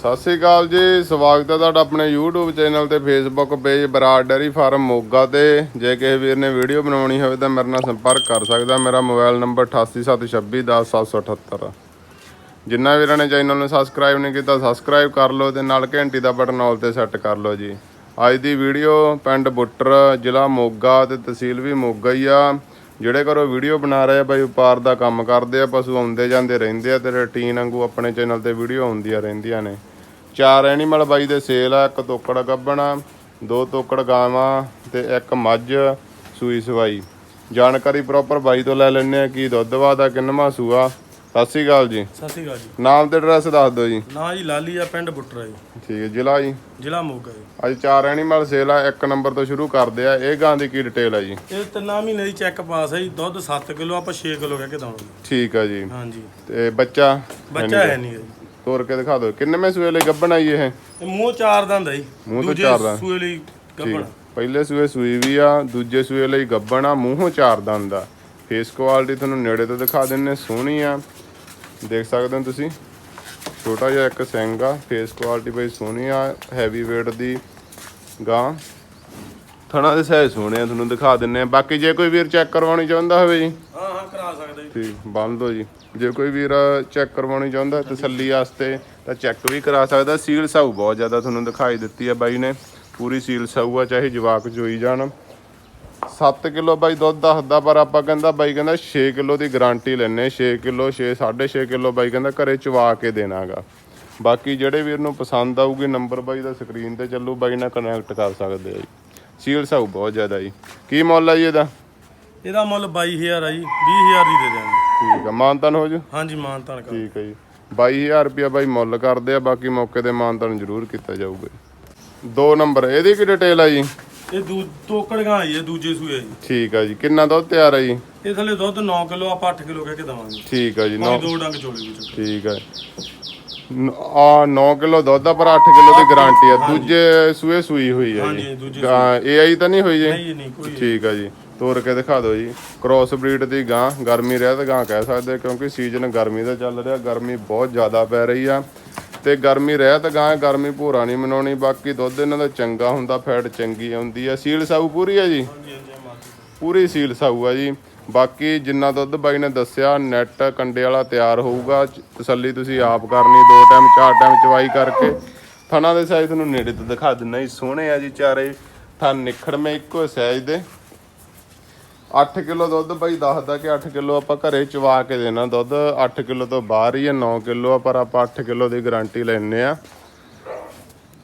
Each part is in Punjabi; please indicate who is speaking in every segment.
Speaker 1: ਸਤਿ ਸ੍ਰੀ ਅਕਾਲ ਜੀ, ਸਵਾਗਤ ਹੈ ਤੁਹਾਡਾ ਆਪਣੇ YouTube ਚੈਨਲ ਤੇ Facebook page Brar dairy farm Moga ਤੇ। ਜੇ ਕਿਸੇ ਵੀਰ ਨੇ ਵੀਡੀਓ ਬਣਾਉਣੀ ਹੋਵੇ ਤਾਂ ਮੇਰੇ ਨਾਲ ਸੰਪਰਕ ਕਰ ਸਕਦਾ। ਮੇਰਾ ਮੋਬਾਈਲ ਨੰਬਰ 8876210778 ਜਿੰਨਾ ਵੀਰਾਂ ਨੇ ਚੈਨਲ ਨੂੰ ਸਬਸਕ੍ਰਾਈਬ ਨਹੀਂ ਕੀਤਾ ਸਬਸਕ੍ਰਾਈਬ ਕਰ ਲਓ ਤੇ ਨਾਲ ਘੰਟੀ ਦਾ ਬਟਨ ਆਲ ਤੇ ਸੈੱਟ ਕਰ ਲਓ ਜੀ। ਅੱਜ ਦੀ ਵੀਡੀਓ ਪਿੰਡ ਬੁੱਟਰ, ਜ਼ਿਲ੍ਹਾ ਮੋਗਾ ਤੇ ਤਹਿਸੀਲ ਵੀ ਮੋਗਾ ਹੀ ਆ। ਜਿਹੜੇ ਘਰੋਂ ਵੀਡੀਓ ਬਣਾ ਰਹੇ ਆ, ਬਾਈ ਵਪਾਰ ਦਾ ਕੰਮ ਕਰਦੇ ਆ, ਪਸ਼ੂ ਆਉਂਦੇ ਜਾਂਦੇ ਰਹਿੰਦੇ ਆ ਤੇ ਰੁਟੀਨ ਵਾਂਗੂ ਆਪਣੇ ਚੈਨਲ ਤੇ ਵੀਡੀਓ ਆਉਂਦੀਆਂ ਰਹਿੰਦੀਆਂ ਨੇ। ਚਾਰ ਐਨੀਮਲ ਬਾਈ ਦੇ ਸੇਲ ਆ ਇੱਕ ਤੋਕੜ ਗੱਬਣਾ ਦੋ ਤੋਕੜ ਗਾਵਾਂ ਤੇ ਇੱਕ ਮੱਝ ਸੂਈ ਸਵਾਈ। ਜਾਣਕਾਰੀ ਪ੍ਰੋਪਰ ਬਾਈ ਤੋਂ ਲੈ ਲੈਣੇ ਆ ਕੀ ਦੁੱਧ ਵਾਦਾ ਕਿੰਨਵਾਂ ਸੂਆ ਸਤਿ ਸ਼੍ਰੀ ਅਕਾਲ ਜੀ।
Speaker 2: ਸਤਿ ਸ਼੍ਰੀ ਅਕਾਲ ਜੀ।
Speaker 1: ਨਾਮ ਤੇ ਐਡਰੈਸ ਦੱਸ ਦਿਓ ਜੀ।
Speaker 2: ਨਾਂ ਜੀ ਲਾਲੀ ਆ ਪਿੰਡ ਬੁੱਟਰਾ ਜੀ।
Speaker 1: ਠੀਕ ਹੈ ਜ਼ਿਲ੍ਹਾ ਜੀ।
Speaker 2: ਜ਼ਿਲ੍ਹਾ ਮੋਗਾ ਜੀ।
Speaker 1: ਅੱਜ ਚਾਰ ਐਨੀਮਲ ਸੇਲ ਆ ਇੱਕ ਨੰਬਰ ਤੋਂ ਸ਼ੁਰੂ ਕਰਦੇ ਆ। ਇਹ ਗਾਂ ਦੀ ਕੀ ਡਿਟੇਲ ਆ ਜੀ?
Speaker 2: ਇਹ ਤਿੰਨਾਂ ਮਹੀਨੇ ਦੀ ਚੈੱਕ ਪਾਸ ਹੈ ਜੀ। ਦੁੱਧ 7 ਕਿਲੋ ਆਪਾਂ 6 ਕਿਲੋ ਕਹਿ ਕੇ ਦਵਾਂਗੇ।
Speaker 1: ਠੀਕ ਆ ਜੀ।
Speaker 2: ਹਾਂਜੀ।
Speaker 1: ਤੇ ਬੱਚਾ
Speaker 2: ਬੱਚਾ ਹੈ ਨਹੀਂ ਜੀ।
Speaker 1: ਤੋਰ ਕੇ ਦਿਖਾ ਦਿਓ। ਕਿੰਨੇਵੇਂ ਸੂਏ ਲਈ ਗੱਬਣ ਆਈ ਇਹ?
Speaker 2: ਮੂੰਹ ਚਾਰ ਦੰਦ ਹੈ ਜੀ।
Speaker 1: ਮੂੰਹ ਤੋਂ
Speaker 2: ਦੂਜੇ
Speaker 1: ਚਾਰ ਦੰਦ।
Speaker 2: ਸੂਏ ਲਈ ਗੱਬਣ।
Speaker 1: ਪਹਿਲੇ ਸੂਏ ਸੂਈ ਵੀ ਆ ਦੂਜੇ ਸੂਏ ਲਈ ਗੱਬਣ ਆ ਮੂੰਹੋਂ ਚਾਰ ਦੰਦ ਆ ਫੇਸ ਕੁਆਲਿਟੀ ਤੁਹਾਨੂੰ ਨੇੜੇ ਤੋਂ ਦਿਖਾ ਦਿੰਨੇ ਸੋਹਣੀ ਆ। ਦੇਖ ਸਕਦੇ ਹੋ ਤੁਸੀਂ। ਛੋਟਾ ਜਿਹਾ ਇੱਕ ਸਿੰਘ ਆ ਫੇਸ ਕੁਆਲਿਟੀ ਬਈ ਸੋਹਣੀ ਆ ਹੈਵੀ weight ਦੀ ਗਾਂ। ਥਣਾ ਦੇ ਸਹਿ ਸੋਹਣੇ ਆ ਤੁਹਾਨੂੰ ਦਿਖਾ ਦਿੰਨੇ ਆ। ਬਾਕੀ ਜੇ ਕੋਈ ਵੀਰ ਚੈੱਕ ਕਰਵਾਉਣੀ ਚਾਹੁੰਦਾ ਹੋਵੇ ਜੀ।
Speaker 2: ਹਾਂ ਸਕਦੇ ਜੀ?
Speaker 1: ਠੀਕ ਬੰਨ ਦੋ ਜੀ। ਜੇ ਕੋਈ ਵੀਰ ਚੈੱਕ ਕਰਵਾਉਣੀ ਚਾਹੁੰਦਾ ਤਸੱਲੀ ਵਾਸਤੇ ਤਾਂ ਚੈੱਕ ਵੀ ਕਰਾ ਸਕਦਾ। ਸੀਲ ਸਾਊ ਬਹੁਤ ਜ਼ਿਆਦਾ ਤੁਹਾਨੂੰ ਦਿਖਾਈ ਦਿੱਤੀ ਹੈ ਬਾਈ ਨੇ। ਪੂਰੀ ਸੀਲ ਸਾਊ ਆ, ਚਾਹੇ ਜਵਾਕ ਜੋਈ ਜਾਣ। 7 ਕਿਲੋ ਬਾਈ ਦੁੱਧ ਦੱਸਦਾ ਪਰ ਆਪਾਂ ਕਹਿੰਦਾ ਬਾਈ ਕਹਿੰਦਾ 6 ਕਿਲੋ ਦੀ ਗਾਰੰਟੀ ਲੈਣੇ 6 ਕਿਲੋ 6 6.5 ਕਿਲੋ ਬਾਈ ਕਹਿੰਦਾ ਘਰੇ ਚਵਾ ਕੇ ਦੇਣਾਗਾ। ਬਾਕੀ ਜਿਹੜੇ ਵੀਰ ਨੂੰ ਪਸੰਦ ਆਊਗੀ ਨੰਬਰ ਬਾਈ ਦਾ ਸਕਰੀਨ ਤੇ ਚੱਲੂ, ਬਾਈ ਨਾਲ ਕਨੈਕਟ ਕਰ ਸਕਦੇ ਆ ਜੀ। ਸੀਲ ਸਾਊ ਬਹੁਤ ਜ਼ਿਆਦਾ ਜੀ। ਕੀ ਮੁੱਲ ਆ ਜੀ ਇਹਦਾ?
Speaker 2: ਇਹਦਾ ਮੁੱਲ 22000 ਆ ਜੀ 20000 ਦੀ ਦੇ ਦਿਆਂਗੇ।
Speaker 1: ਠੀਕ ਆ ਮਾਨਤਨ ਹੋ ਜੂ?
Speaker 2: ਹਾਂਜੀ ਮਾਨਤਾਨ ਕਰ।
Speaker 1: ਠੀਕ ਹੈ ਜੀ। 22000 ਰੁਪਇਆ ਬਾਈ ਮੁੱਲ ਕਰਦੇ ਆ ਬਾਕੀ ਮੌਕੇ ਤੇ ਮਾਨਤਨ ਜ਼ਰੂਰ ਕੀਤਾ ਜਾਊਗਾ ਜੀ। ਦੋ ਨੰਬਰ ਇਹਦੀ ਕੀ ਡਿਟੇਲ ਆ ਜੀ?
Speaker 2: ਇਹ ਦੂ ਤੋਕੜ ਗਾਂ ਆਈ ਹੈ ਦੂਜੇ ਸੂਏ ਜੀ।
Speaker 1: ਠੀਕ ਆ ਜੀ ਕਿੰਨਾ ਦੁੱਧ ਤਿਆਰ ਆ ਜੀ?
Speaker 2: ਇਹ ਥੱਲੇ ਦੁੱਧ 9 ਕਿਲੋ ਆਪਾਂ 8 ਕਿਲੋ ਕਹਿ ਕੇ ਦਵਾਂਗੇ।
Speaker 1: ਠੀਕ ਆ ਜੀ ਨੌ
Speaker 2: ਦੋ ਡੰਗ ਚੋਲੇ ਵਿੱਚ
Speaker 1: ਠੀਕ ਆ। ਨ- ਆ 9 ਕਿਲੋ ਦੁੱਧ ਆ ਪਰ 8 ਕਿਲੋ ਦੀ ਗਾਰੰਟੀ ਆ। ਦੂਜੇ ਸੂਏ ਸੂਈ ਹੋਈ ਆ
Speaker 2: ਹਾਂਜੀ,
Speaker 1: ਜੀ
Speaker 2: ਦੂਜੇ
Speaker 1: ਇਹ ਆਈ ਤਾਂ ਨਹੀਂ ਹੋਈ ਜੀ?
Speaker 2: ਨਹੀਂ ਨਹੀਂ ਕੋਈ
Speaker 1: ਠੀਕ ਆ ਜੀ। ਤੋਰ ਕੇ ਦਿਖਾ ਦਿਓ ਜੀ। ਕ੍ਰੋਸ ਬਰੀਡ ਦੀ ਗਾਂ ਗਰਮੀ ਰਹਿਤ ਗਾਂ ਕਹਿ ਸਕਦੇ ਕਿਉਂਕਿ ਸੀਜ਼ਨ ਗਰਮੀ ਦਾ ਚੱਲ ਰਿਹਾ ਗਰਮੀ ਬਹੁਤ ਜ਼ਿਆਦਾ ਪੈ ਰਹੀ ਆ। ਤੇ ਗਰਮੀ ਰਹਿਤ ਗਾਂ ਗਰਮੀ ਭੂਰਾ ਨਹੀਂ ਮਨਾਉਣੀ ਬਾਕੀ ਦੁੱਧ ਇਹਨਾਂ ਦਾ ਚੰਗਾ ਹੁੰਦਾ ਫੈਟ ਚੰਗੀ ਆਉਂਦੀ ਆ। ਸੀਲ ਸਾਊ ਪੂਰੀ ਆ ਜੀ? ਪੂਰੀ ਸੀਲ ਸਾਊ ਆ ਜੀ। ਬਾਕੀ ਜਿੰਨਾ ਦੁੱਧ ਬਾਈ ਨੇ ਦੱਸਿਆ ਨੈਟ ਕੰਡੇ ਵਾਲਾ ਤਿਆਰ ਹੋਊਗਾ। ਤਸੱਲੀ ਤੁਸੀਂ ਆਪ ਕਰਨੀ ਦੋ ਟਾਈਮ ਚਾਰ ਟਾਈਮ ਚਵਾਈ ਕਰਕੇ। ਥਣਾ ਦੇ ਸਾਈਜ਼ ਤੁਹਾਨੂੰ ਨੇੜੇ ਤੋਂ ਦਿਖਾ ਦਿੰਨਾ ਜੀ। ਸੋਹਣੇ ਆ ਜੀ ਚਾਰੇ। ਥਣ ਨਿਖੜਵੇਂ ਇੱਕੋ ਸਾਈਜ਼ ਦੇ। 8 ਕਿਲੋ ਦੁੱਧ ਬਾਈ ਦੱਸਦਾ ਕਿ 8 ਕਿਲੋ ਆਪਾਂ ਘਰੇ ਚਵਾ ਕੇ ਦੇਣਾ ਦੁੱਧ। 8 ਕਿਲੋ ਤੋਂ ਬਾਹਰ ਹੀ ਹੈ 9 ਕਿਲੋ ਆ ਪਰ ਆਪਾਂ 8 ਕਿਲੋ ਦੀ ਗਾਰੰਟੀ ਲੈਣੇ ਆ।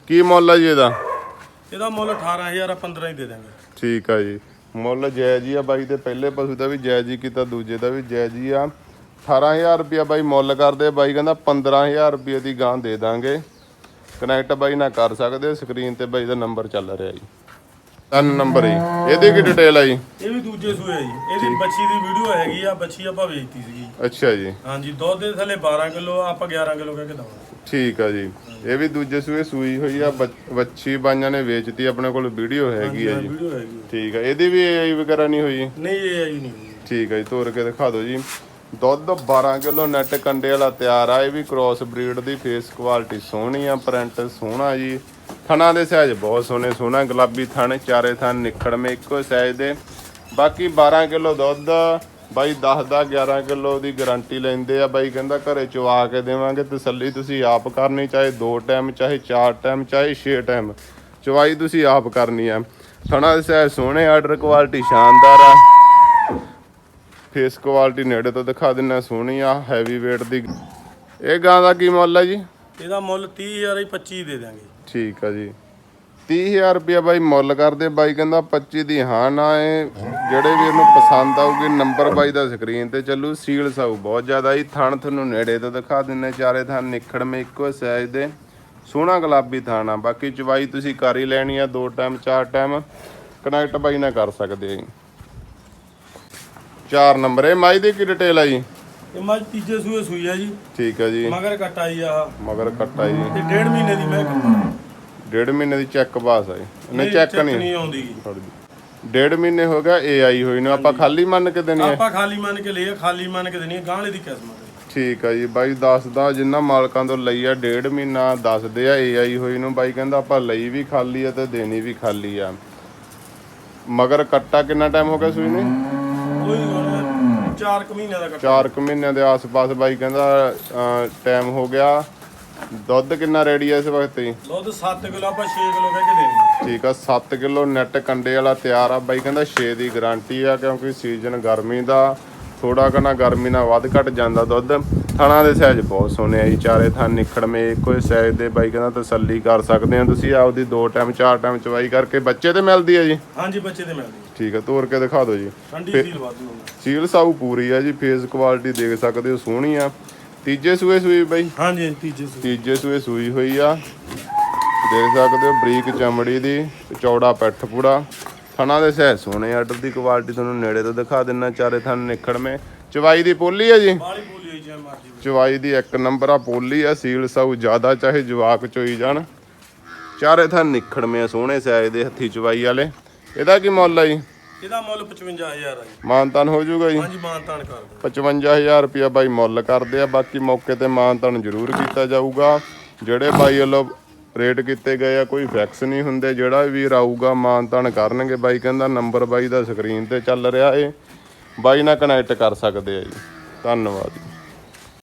Speaker 1: ਕੀ ਮੁੱਲ ਆ ਜੀ ਇਹਦਾ?
Speaker 2: ਇਹਦਾ ਮੁੱਲ 18000 ਆ 15 ਹੀ ਦੇ ਦਾਂਗੇ
Speaker 1: ਠੀਕ ਆ ਜੀ। ਮੁੱਲ ਜਾਇਜ਼ ਹੀ ਆ ਬਾਈ ਦੇ ਪਹਿਲੇ ਪਸ਼ੂ ਦਾ ਵੀ ਜਾਇਜ਼ ਹੀ ਕੀਤਾ ਦੂਜੇ ਦਾ ਵੀ ਜਾਇਜ਼ ਹੀ ਆ। 18000 ਰੁਪਿਆ ਬਾਈ ਮੁੱਲ ਕਰਦੇ। ਬਾਈ ਕਹਿੰਦਾ 15000 ਰੁਪਏ ਦੀ ਗਾਂ ਦੇ ਦਾਂਗੇ। ਕਨੈਕਟ ਬਾਈ ਨਾਲ ਕਰ ਸਕਦੇ ਸਕਰੀਨ ਤੇ ਬਾਈ ਦਾ ਨੰਬਰ ਚੱਲ ਰਿਹਾ ਜੀ। ਤਿੰਨ ਨੰਬਰ ਜੀ ਇਹਦੀ ਕੀ ਡਿਟੇਲ ਆ ਜੀ?
Speaker 2: ਇਹ ਵੀ ਦੂਜੇ ਸੂਏ ਆ ਜੀ। ਇਹਦੀ ਬੱਚੀ ਦੀ ਵੀਡੀਓ ਹੈਗੀ ਆ ਬੱਚੀ ਆਪਾਂ ਵੇਚਤੀ ਸੀਗੀ।
Speaker 1: ਅੱਛਾ ਜੀ।
Speaker 2: ਹਾਂਜੀ ਦੁੱਧ ਦੇ ਥੱਲੇ 12 ਕਿਲੋ ਆਪਾਂ 11 ਕਿਲੋ ਕਹਿ ਕੇ ਦਵਾਂਗੇ।
Speaker 1: ਠੀਕ ਆ ਜੀ। ਇਹ ਵੀ ਦੂਜੇ ਸੂਏ ਸੂਈ ਹੋਈ ਆ ਬੱਚ- ਵੱਛੀ ਬਾਈਆਂ ਨੇ ਵੇਚਤੀ ਆਪਣੇ ਕੋਲ ਵੀਡੀਓ ਹੈਗੀ ਆ ਜੀ।
Speaker 2: ਵੀਡੀਓ ਹੈਗੀ
Speaker 1: ਠੀਕ ਆ। ਇਹਦੀ ਵੀ AI ਵਗੈਰਾ ਨਹੀਂ ਹੋਈ?
Speaker 2: ਨਹੀਂ ਇਹ ਆਈ ਨਹੀਂ
Speaker 1: ਠੀਕ ਹੈ ਜੀ ਤੋਰ ਕੇ ਦਿਖਾ ਦਿਓ ਜੀ। ਦੁੱਧ 12 ਕਿਲੋ ਨੈਟ ਕੰਡੇ ਵਾਲਾ ਤਿਆਰ ਆ। ਇਹ ਵੀ ਕ੍ਰਾਸ ਬਰੀਡ ਦੀ ਫੇਸ ਕੁਆਲਿਟੀ ਸੋਹਣੀ ਆ ਪ੍ਰਿੰਟ ਸੋਹਣਾ ਜੀ। ਥਣਾ ਦੇ ਸਾਈਜ਼ ਬਹੁਤ ਸੋਹਣੇ ਸੋਹਣਾ ਗੁਲਾਬੀ ਥਣ, ਚਾਰੇ ਥਣ ਨਿਖੜਵੇਂ ਇੱਕੋ ਸਾਈਜ਼ ਦੇ। ਬਾਕੀ 12 ਕਿਲੋ ਦੁੱਧ, ਬਾਈ 10 ਦਾ 11 ਕਿਲੋ ਦੀ ਗਾਰੰਟੀ ਲੈਂਦੇ ਆ। ਬਾਈ ਕਹਿੰਦਾ ਘਰੇ ਚਵਾ ਕੇ ਦੇਵਾਂਗੇ, ਤਸੱਲੀ ਤੁਸੀਂ ਆਪ ਕਰਨੀ, ਚਾਹੇ ਦੋ ਟਾਈਮ, ਚਾਹੇ ਚਾਰ ਟਾਈਮ, ਚਾਹੇ ਛੇ ਟਾਈਮ। ਚਵਾਈ ਤੁਸੀਂ ਆਪ ਕਰਨੀ ਆ। ਥਣਾ ਦੇ ਸਾਈਜ਼ ਸੋਹਣੇ ਆਰਡਰ ਕੁਆਲਿਟੀ ਸ਼ਾਨਦਾਰ ਆ। ਫੇਸ ਕੁਆਲਿਟੀ ਨੇੜੇ ਤੋਂ ਦਿਖਾ ਦਿੰਨਾ, ਸੋਹਣੀ ਆ ਹੈਵੀ weight ਦੀ। ਇਹ ਗਾਂ ਦਾ ਕੀ ਮੁੱਲ ਹੈ ਜੀ?
Speaker 2: ਇਹਦਾ ਮੁੱਲ 30000 ਹੀ 25 ਦੇ ਦਾਂਗੇ
Speaker 1: ਠੀਕ ਆ ਜੀ। 30000 ਰੁਪਇਆ ਬਾਈ ਮੁੱਲ ਕਰਦੇ, ਬਾਈ ਕਹਿੰਦਾ 25 ਦੀ ਹਾਂ, ਨਾ ਇਹ ਜਿਹੜੇ ਵੀ ਇਹਨੂੰ ਪਸੰਦ ਆਊਗੀ, ਨੰਬਰ ਬਾਈ ਦਾ ਸਕਰੀਨ ਤੇ ਚੱਲੂ, ਸੀਲ ਸਾਊ ਬਹੁਤ ਜ਼ਿਆਦਾ ਹੀ ਥਣ ਤੁਹਾਨੂੰ ਨੇੜੇ ਤੋਂ ਦਿਖਾ ਦਿੰਨੇ, ਚਾਰੇ ਥਣ ਨਿਖੜਵੇਂ ਇੱਕੋ ਸਾਈਜ਼ ਦੇ। ਸੋਹਣਾ ਗੁਲਾਬੀ ਥਣ ਆ, ਬਾਕੀ ਚਵਾਈ ਤੁਸੀਂ ਕਰ ਹੀ ਲੈਣੀ ਆ, ਦੋ ਟਾਈਮ ਚਾਰ ਟਾਈਮ ਕਨੈਕਟ ਬਾਈ ਨਾਲ ਕਰ ਸਕਦੇ ਆ ਜੀ। ਚਾਰ ਨੰਬਰ, ਇਹ ਮਾਈ ਦੀ ਕੀ ਡਿਟੇਲ ਆ ਜੀ?
Speaker 2: ਇਹ ਮੱਝ ਤੀਜੇ ਸੂਏ ਸੂਈ ਆ ਜੀ।
Speaker 1: ਠੀਕ ਆ ਜੀ।
Speaker 2: ਮਗਰ ਕਟਾਈ ਆ
Speaker 1: ਮਗਰ ਕੱਟਾ ਜੀ
Speaker 2: ਤੇ ਡੇਢ ਮਹੀਨੇ ਦੀ ਮੈਂ
Speaker 1: ਡੇਢ ਮਹੀਨੇ ਦੀ ਚੈੱਕ ਪਾਸ ਆਈ ਨਹੀਂ ਚੈੱਕ ਨਹੀਂ।
Speaker 2: ਆਉਂਦੀ ਗੀ।
Speaker 1: ਜਿਹੀ। ਡੇਢ ਮਹੀਨੇ ਹੋ ਗਿਆ ਏਆਈ ਹੋਈ ਨੂੰ। ਆਪਾਂ ਖਾਲੀ ਮੰਨ ਕੇ ਦੇਣੀ ਹੈ
Speaker 2: ਆਪਾਂ ਖਾਲੀ ਮੰਨ ਕੇ ਲਈਏ ਖਾਲੀ ਮੰਨ ਕੇ ਦੇਣੀ ਆ, ਗਾਂਹਲੇ ਦੀ ਕਿਸਮ ਆ
Speaker 1: ਠੀਕ ਆ ਜੀ। ਬਾਈ ਦੱਸਦਾ ਜਿੰਨਾ ਮਾਲਕਾਂ ਤੋਂ ਲਈ ਆ ਡੇਢ ਮਹੀਨਾ ਦੱਸਦੇ ਆ ਏਆਈ ਹੋਈ ਨੂੰ। ਬਾਈ ਕਹਿੰਦਾ ਆਪਾਂ ਲਈ ਵੀ ਖਾਲੀ ਆ ਤੇ ਦੇਣੀ ਵੀ ਖਾਲੀ ਆ। ਮਗਰ ਕੱਟਾ ਕਿੰਨਾ ਟਾਈਮ ਹੋ ਗਿਆ ਸੂਈ ਨੂੰ?
Speaker 2: ਕੋਈ ਹੁਣ 4 ਕੁ ਮਹੀਨਿਆਂ ਦਾ ਕੱਟਾ
Speaker 1: 4 ਕੁ ਮਹੀਨਿਆਂ ਦੇ ਆਸ-ਪਾਸ ਬਾਈ ਕਹਿੰਦਾ ਟਾਈਮ ਹੋ ਗਿਆ। ਦੁੱਧ ਕਿੰਨਾ ਰੈਡੀ ਆ ਇਸ ਵਕਤ ਜੀ?
Speaker 2: ਦੁੱਧ 7 ਕਿਲੋ ਆਪਾਂ 6 ਕਿਲੋ ਕਹਿ ਕੇ ਦੇਣੀ
Speaker 1: ਠੀਕ ਆ 7 ਕਿਲੋ ਨੈਟ ਕੰਡੇ ਵਾਲਾ ਤਿਆਰ ਆ। ਬਾਈ ਕਹਿੰਦਾ 6 ਦੀ ਗਾਰੰਟੀ ਆ ਕਿਉਂਕਿ ਸੀਜ਼ਨ ਗਰਮੀ ਦਾ ਥੋੜਾ ਕਨਾ ਗਰਮੀ ਨਾਲ ਵੱਧ ਘਟ ਜਾਂਦਾ ਦੁੱਧ। ਥਣਾ ਦੇ ਸਾਈਜ਼ ਬਹੁਤ ਸੋਹਣੇ ਆ ਜੀ ਚਾਰੇ ਥਾਂ ਨਿਖੜਵੇਂ ਇੱਕੋ ਹੀ ਸਾਈਜ਼ ਦੇ ਬਾਈ ਕਹਿੰਦਾ ਤਸੱਲੀ ਕਰ ਸਕਦੇ ਆ। ਤੁਸੀਂ ਆਪਦੀ ਦੋ ਟਾਈਮ ਚਾਰ ਟਾਈਮ ਚਵਾਈ ਕਰਕੇ ਬੱਚੇ ਤੇ ਮਿਲਦੀ ਆ ਜੀ?
Speaker 2: ਹਾਂਜੀ ਬੱਚੇ ਦੇ ਮਿਲਦੀ
Speaker 1: ਠੀਕ ਆ ਤੋਰ ਕੇ ਦਿਖਾ ਦਿਓ ਜੀ।
Speaker 2: ਠੰਡੀ ਸੀਲ ਵਾਧੂ
Speaker 1: ਸੀਲ ਸਾਊ ਪੂਰੀ ਆ ਜੀ ਫੇਸ ਕੁਆਲਿਟੀ ਦੇਖ ਸਕਦੇ ਹੋ ਸੋਹਣੀ ਆ। ਤੀਜੇ ਸੂਏ ਸੂਈ ਬਾਈ?
Speaker 2: ਹਾਂਜੀ ਤੀਜੇ ਸੂਏ।
Speaker 1: ਤੀਜੇ ਸੂਏ ਸੂਈ ਹੋਈ ਆ। ਦੇਖ ਸਕਦੇ ਹੋ ਬਰੀਕ ਚਮੜੀ ਦੀ ਤੇ ਚੌੜਾ ਪਿੱਠ ਪੂੜਾ ਥਣਾ ਦੇ ਸਹਿ ਸੋਹਣੇ ਆਰਡਰ ਦੀ ਕੁਆਲਿਟੀ ਤੁਹਾਨੂੰ ਨੇੜੇ ਤੋਂ ਦਿਖਾ ਦਿੰਨਾ ਚਾਰੇ ਥਣ ਨਿਖੜਵੇਂ ਚਵਾਈ ਦੀ ਪੋਲੀ ਆ ਜੀ?
Speaker 2: ਬਾਲੀ
Speaker 1: ਚਵਾਈ ਦੀ ਇੱਕ ਨੰਬਰ ਆ ਪੋਲੀ ਆ ਸੀਲ ਸਾਊ ਜ਼ਿਆਦਾ ਚਾਹੇ ਜਵਾਕ ਚੋਈ ਜਾਣ। ਚਾਰੇ ਥਣ ਨਿਖੜਵੇਂ ਸੋਹਣੇ ਸਾਈਜ਼ ਦੇ ਹੱਥੀ ਚਵਾਈ ਵਾਲੇ। ਇਹਦਾ ਕੀ ਮੁੱਲ ਆ ਜੀ?
Speaker 2: ਇਹਦਾ ਮੁੱਲ 55000 ਆ ਜੀ।
Speaker 1: ਮਾਨਤਾਨ ਹੋ ਜਾਊਗਾ ਜੀ?
Speaker 2: ਹਾਂਜੀ ਮਾਨਤਾਨ ਕਰ ਦਿਓ।
Speaker 1: 55000 ਰੁਪਇਆ ਬਾਈ ਮੁੱਲ ਕਰਦੇ ਆ ਬਾਕੀ ਮੌਕੇ ਤੇ ਮਾਨਤਾਨ ਜ਼ਰੂਰ ਕੀਤਾ ਜਾਊਗਾ। ਜਿਹੜੇ ਬਾਈ ਵੱਲੋਂ ਰੇਟ ਕੀਤੇ ਗਏ ਆ ਕੋਈ ਫੈਕਸ ਨਹੀਂ ਹੁੰਦੇ। ਜਿਹੜਾ ਵੀ ਆਊਗਾ ਮਾਨਤਾਨ ਕਰਨਗੇ। ਬਾਈ ਕਹਿੰਦਾ ਨੰਬਰ ਬਾਈ ਦਾ ਸਕਰੀਨ ਤੇ ਚੱਲ ਰਿਹਾ ਏ। ਬਾਈ ਨਾਲ ਕਨੈਕਟ ਕਰ ਸਕਦੇ ਆ ਜੀ। ਧੰਨਵਾਦ ਜੀ।